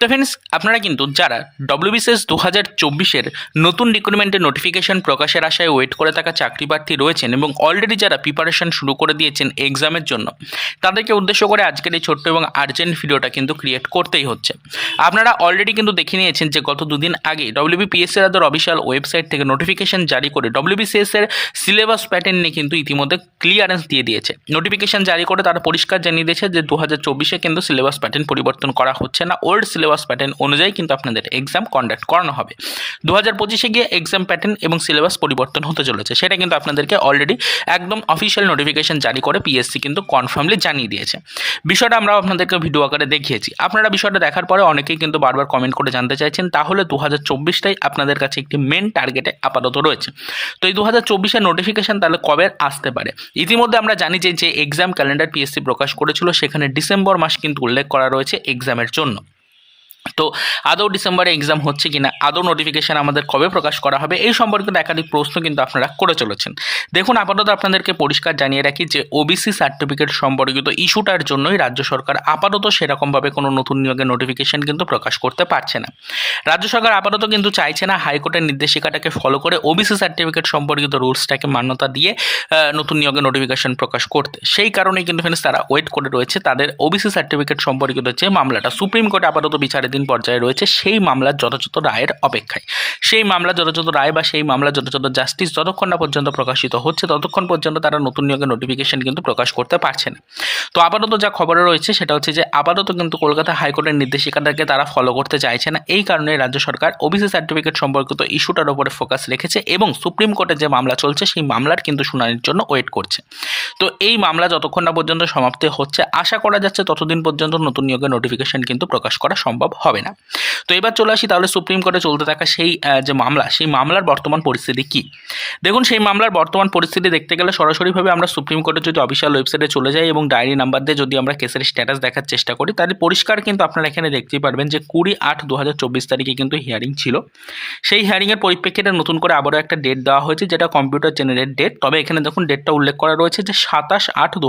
তো ফ্রেন্ডস আপনারা কিন্তু যারা ডব্লিউবিসিএস দু হাজার চব্বিশের নতুন রিক্রুটমেন্টের নোটিফিকেশন প্রকাশের আশায় ওয়েট করে থাকা চাকরি প্রার্থী রয়েছেন এবং অলরেডি যারা প্রিপারেশন শুরু করে দিয়েছেন এক্সামের জন্য, তাদেরকে উদ্দেশ্য করে আজকের এই ছোট্ট এবং আর্জেন্ট ভিডিওটা কিন্তু ক্রিয়েট করতেই হচ্ছে। আপনারা অলরেডি কিন্তু দেখে নিয়েছেন যে গত দুদিন আগে ডব্লিউবিপিএসসি রাদের অফিসিয়াল ওয়েবসাইট থেকে নোটিফিকেশন জারি করে ডব্লিউবিসিএস এর সিলেবাস প্যাটার্ন নিয়ে কিন্তু ইতিমধ্যে ক্লিয়ারেন্স দিয়ে দিয়েছে। নোটিফিকেশন জারি করে তারা পরিষ্কার জানিয়ে দিয়েছে যে দু হাজার চব্বিশে কিন্তু সিলেবাস প্যাটার্ন পরিবর্তন করা হচ্ছে না। ওল্ড সিলেবাস প্যাটার্ন অনুযায়ী কিন্তু আপনাদের এক্সাম কন্ডাক্ট করানো হবে। দু হাজার পঁচিশে গিয়ে এক্সাম প্যাটার্ন এবং সিলেবাস পরিবর্তন হতে চলেছে। সেটা কিন্তু আপনাদেরকে অলরেডি একদম অফিসিয়াল নোটিফিকেশন জারি করে পিএসসি কিন্তু কনফার্মলি জানিয়ে দিয়েছে। বিষয়টা আমরা আপনাদেরকে ভিডিও আকারে দেখিয়েছি। আপনারা বিষয়টা দেখার পরে অনেকেই কিন্তু বারবার কমেন্ট করে জানতে চাইছেন, তাহলে দু হাজার চব্বিশটাই আপনাদের কাছে একটি মেন টার্গেটে আপাতত রয়েছে। তো এই দু হাজার চব্বিশের নোটিফিকেশান তাহলে কবে আসতে পারে? ইতিমধ্যে আমরা জানি যে যে এক্সাম ক্যালেন্ডার পিএসসি প্রকাশ করেছিল, সেখানে ডিসেম্বর মাস কিন্তু উল্লেখ করা রয়েছে এক্সামের জন্য। তো আদৌ ডিসেম্বরে এক্সাম হচ্ছে কিনা, আদৌ নোটিফিকেশান আমাদের কবে প্রকাশ করা হবে, এই সম্পর্কিত একাধিক প্রশ্ন কিন্তু আপনারা করে চলেছেন। দেখুন, আপাতত আপনাদেরকে পরিষ্কার জানিয়ে রাখি যে ওবিসি সার্টিফিকেট সম্পর্কিত ইস্যুটার জন্যই রাজ্য সরকার আপাতত সেরকমভাবে কোনো নতুন নিয়োগের নোটিফিকেশান কিন্তু প্রকাশ করতে পারছে না। রাজ্য সরকার আপাতত কিন্তু চাইছে না হাইকোর্টের নির্দেশিকাটাকে ফলো করে ওবিসি সার্টিফিকেট সম্পর্কিত রুলসটাকে মান্যতা দিয়ে নতুন নিয়োগের নোটিফিকেশন প্রকাশ করতে। সেই কারণেই কিন্তু ফ্রেন্ডস তারা ওয়েট করে রয়েছে। তাদের ওবিসি সার্টিফিকেট সম্পর্কিত যে মামলাটা সুপ্রিম কোর্টে আপাতত বিচারাধীন পর্যায়ে রয়েছে সেই মামলার যথাযথ রায়ের অপেক্ষায়। সেই মামলা যথাযথ রায় বা সেই মামলা যথাযথ জাস্টিস যতক্ষণ না পর্যন্ত প্রকাশিত হচ্ছে, ততক্ষণ পর্যন্ত তারা নতুন নিয়োগের নোটিফিকেশন কিন্তু প্রকাশ করতে পারছে না। তো আপাতত যা খবরে রয়েছে সেটা হচ্ছে যে, আপাতত কিন্তু কলকাতা হাইকোর্টের নির্দেশিকাটাকে তারা ফলো করতে চাইছে না। এই কারণে রাজ্য সরকার ওবিসি সার্টিফিকেট সম্পর্কিত ইস্যুটার উপরে ফোকাস রেখেছে এবং সুপ্রিম কোর্টে যে মামলা চলছে, সেই মামলার কিন্তু শুনানির জন্য ওয়েট করছে। তো এই মামলা যতক্ষণ না পর্যন্ত সমাপ্তি হচ্ছে, আশা করা যাচ্ছে ততদিন পর্যন্ত নতুন নিয়োগের নোটিফিকেশন কিন্তু প্রকাশ করা সম্ভব হবে না। তো এবার চলে আসি তাহলে সুপ্রিম কোর্টে চলতে থাকা সেই যে মামলা, সেই মামলার বর্তমান পরিস্থিতি কি? দেখুন, সেই মামলার বর্তমান পরিস্থিতি দেখতে গেলে সরাসরিভাবে আমরা সুপ্রিম কোর্টের যদি অফিসিয়াল ওয়েবসাইটে চলে যাই এবং ডায়েরি নাম্বার দিয়ে যদি আমরা কেসের স্ট্যাটাস দেখার চেষ্টা করি, তাহলে পরিষ্কার কিন্তু আপনারা এখানে দেখতেই পারবেন যে কুড়ি আট দু তারিখে কিন্তু হিয়ারিং ছিল। সেই হিয়ারিংয়ের পরিপ্রেক্ষিতে নতুন করে আবারও একটা ডেট দেওয়া হয়েছে, যেটা কম্পিউটার জেনারেট ডেট তবে এখানে দেখুন ডেটটা উল্লেখ করা রয়েছে যে সাতাশ আট দু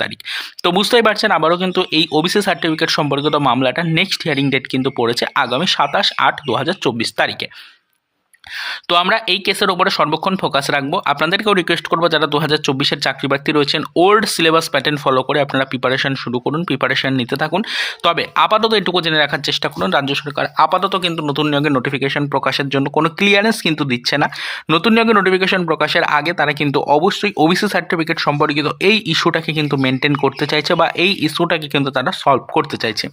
তারিখ। তো বুঝতেই পারছেন, আবারও কিন্তু এই ওবিসি সার্টিফিকেট সম্পর্কিত মামলাটা নেক্সট হিয়ারিং ডেট কিন্তু পড়েছে। আগামী সাতাশ আট দু তারিখে। তো আমরা এই কেসের উপরে সর্বক্ষণ ফোকাস রাখব। আপনাদেরকেও রিকোয়েস্ট করব যারা দু হাজার চব্বিশের চাকরি প্রার্থী রয়েছেন ওল্ড সিলেবাস প্যাটার্ন ফলো করে আপনারা প্রিপারেশন শুরু করুন প্রিপারেশন নিতে থাকুন। তবে আপাতত এটুকু জেনে রাখার চেষ্টা করুন, রাজ্য সরকার আপাতত কিন্তু নতুন নিয়োগের নোটিফিকেশন প্রকাশের জন্য কোনো ক্লিয়ারেন্স কিন্তু দিচ্ছে না। নতুন নিয়োগের নোটিফিকেশন প্রকাশের আগে তারা কিন্তু অবশ্যই ওবিসি সার্টিফিকেট সম্পর্কিত এই ইস্যুটাকে কিন্তু মেনটেন করতে চাইছে বা এই ইস্যুটাকে কিন্তু তারা সলভ করতে চাইছে।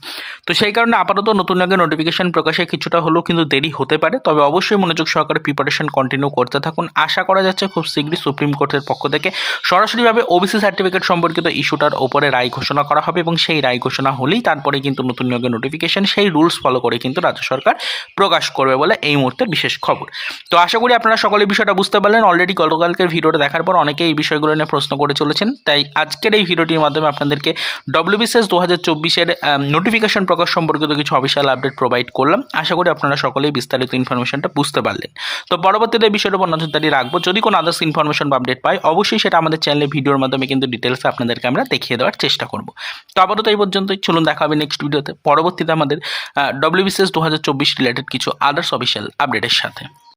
তো সেই কারণে আপাতত নতুন নিয়োগের নোটিফিকেশন প্রকাশে কিছুটা হলেও কিন্তু দেরি হতে পারে, তবে অবশ্যই মনোযোগ সহকারে প্রিপারেশন কন্টিনিউ করতে থাকুন। আশা করা যাচ্ছে খুব শীঘ্রই সুপ্রিম কোর্টের পক্ষ থেকে সরাসরিভাবে ওবিসি সার্টিফিকেট সম্পর্কিত ইস্যুটার ওপরে রায় ঘোষণা করা হবে এবং সেই রায় ঘোষণা হলেই তারপরে কিন্তু নতুন নিয়োগের নোটিফিকেশন সেই রুলস ফলো করে কিন্তু রাজ্য সরকার প্রকাশ করবে বলে এই মুহূর্তে বিশেষ খবর। তো আশা করি আপনারা সকলে বিষয়টা বুঝতে পারলেন। অলরেডি গতকালকের ভিডিওটা দেখার পর অনেকেই এই বিষয়গুলো নিয়ে প্রশ্ন করে চলেছেন। তাই আজকের এই ভিডিওটির মাধ্যমে আপনাদেরকে ডব্লিউবিসিএস দু হাজার চব্বিশের নোটিফিকেশন প্রকাশ সম্পর্কিত কিছু অফিসিয়াল আপডেট প্রোভাইড করলাম। আশা করি আপনারা সকলেই বিস্তারিত ইনফরমেশনটা বুঝতে পারলেন। তো পরবর্তীতে বিষয়ের উপর নজরদারি রাখব। যদি কোনো আদার্স ইনফরমেশন বা আপডেট পাই, অবশ্যই সেটা আমাদের চ্যানেলে ভিডিওর মাধ্যমে কিন্তু ডিটেলসে আপনাদেরকে আমরা দেখিয়ে দেওয়ার চেষ্টা করব। তো আপাতত এই পর্যন্তই। চলুন দেখা হবে নেক্সট ভিডিওতে পরবর্তীতে আমাদের ডব্লিউবিসিএস দু হাজার চব্বিশ রিলেটেড কিছু আদার্স অফিসিয়াল আপডেটের সাথে।